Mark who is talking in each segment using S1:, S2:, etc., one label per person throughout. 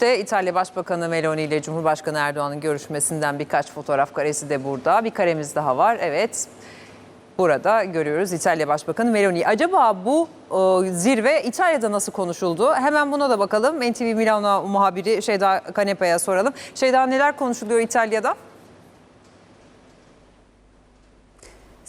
S1: İşte İtalya Başbakanı Meloni ile Cumhurbaşkanı Erdoğan'ın görüşmesinden birkaç fotoğraf karesi de burada. Bir karemiz daha var. Evet. Burada görüyoruz İtalya Başbakanı Meloni. Acaba bu e, zirve İtalya'da nasıl konuşuldu? Hemen buna da bakalım. NTV Milano muhabiri Şeyda Kanepa'ya soralım. Şeyda neler konuşuluyor İtalya'da?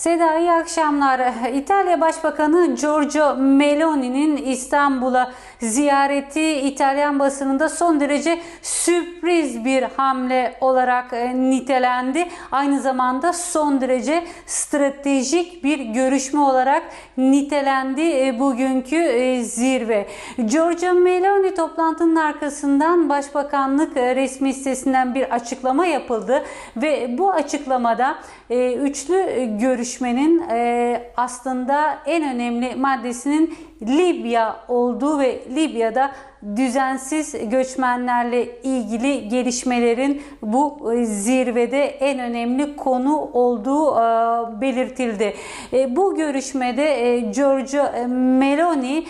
S2: Seda iyi akşamlar. İtalya Başbakanı Giorgio Meloni'nin İstanbul'a ziyareti İtalyan basınında son derece sürpriz bir hamle olarak e, nitelendi. Aynı zamanda son derece stratejik bir görüşme olarak nitelendi e, bugünkü e, zirve. Giorgio Meloni toplantının arkasından Başbakanlık resmi sitesinden bir açıklama yapıldı ve bu açıklamada üçlü e, görüşmenin e, aslında en önemli maddesinin Libya olduğu ve Libya'da düzensiz göçmenlerle ilgili gelişmelerin bu e, zirvede en önemli konu olduğu e, belirtildi. E, Bu görüşmede Giorgio Meloni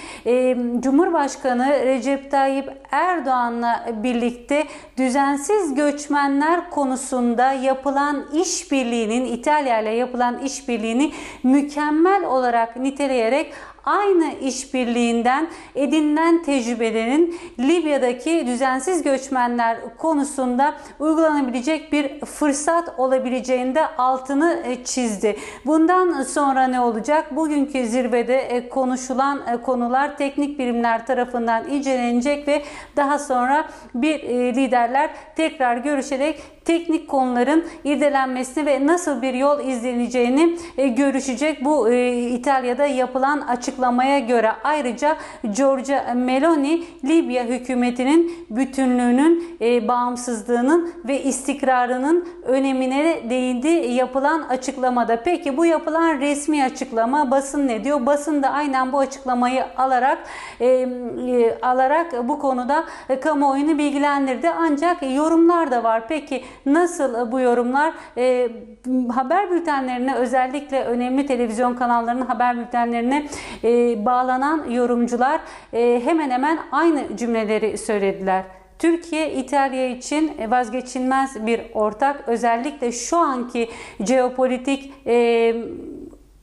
S2: Cumhurbaşkanı Recep Tayyip Erdoğan'la birlikte düzensiz göçmenler konusunda yapılan işbirliğinin İtalya ile yapılan işbirliğini mükemmel olarak niteleyerek aynı işbirliğinden edinilen tecrübelerin Libya'daki düzensiz göçmenler konusunda uygulanabilecek bir fırsat olabileceğinde altını e, çizdi. Bundan sonra ne olacak? Bugünkü zirvede e, konuşulan e, konular teknik birimler tarafından incelenecek ve daha sonra bir liderler tekrar görüşerek teknik konuların irdelenmesini ve nasıl bir yol izleneceğini görüşecek. Bu İtalya'da yapılan açıklamaya göre ayrıca Giorgia Meloni Libya hükümetinin bütünlüğünün, bağımsızlığının ve istikrarının önemine değindi yapılan açıklamada. Peki bu yapılan resmi açıklama basın ne diyor? Basın da aynen bu açıklamayı alarak alarak bu konuda kamuoyunu bilgilendirdi. Ancak yorumlar da var. Peki nasıl bu yorumlar? E, haber bültenlerine özellikle önemli televizyon kanallarının haber bültenlerine e, bağlanan yorumcular e, hemen hemen aynı cümleleri söylediler. Türkiye İtalya için vazgeçilmez bir ortak. Özellikle şu anki jeopolitik e,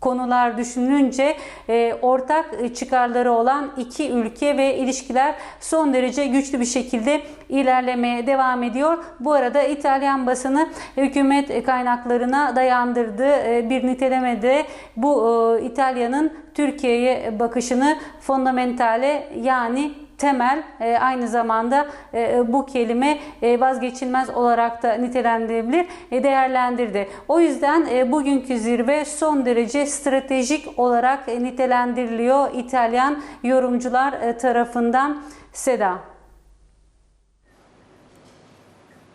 S2: konular düşünülünce e, ortak çıkarları olan iki ülke ve ilişkiler son derece güçlü bir şekilde ilerlemeye devam ediyor. Bu arada İtalyan basını hükümet kaynaklarına dayandırdığı e, bir nitelemede bu e, İtalya'nın Türkiye'ye bakışını fondamentale yani temel e, aynı zamanda e, bu kelime e, vazgeçilmez olarak da nitelendirilebilir e, değerlendirdi. O yüzden e, bugünkü zirve son derece stratejik olarak e, nitelendiriliyor İtalyan yorumcular e, tarafından Seda.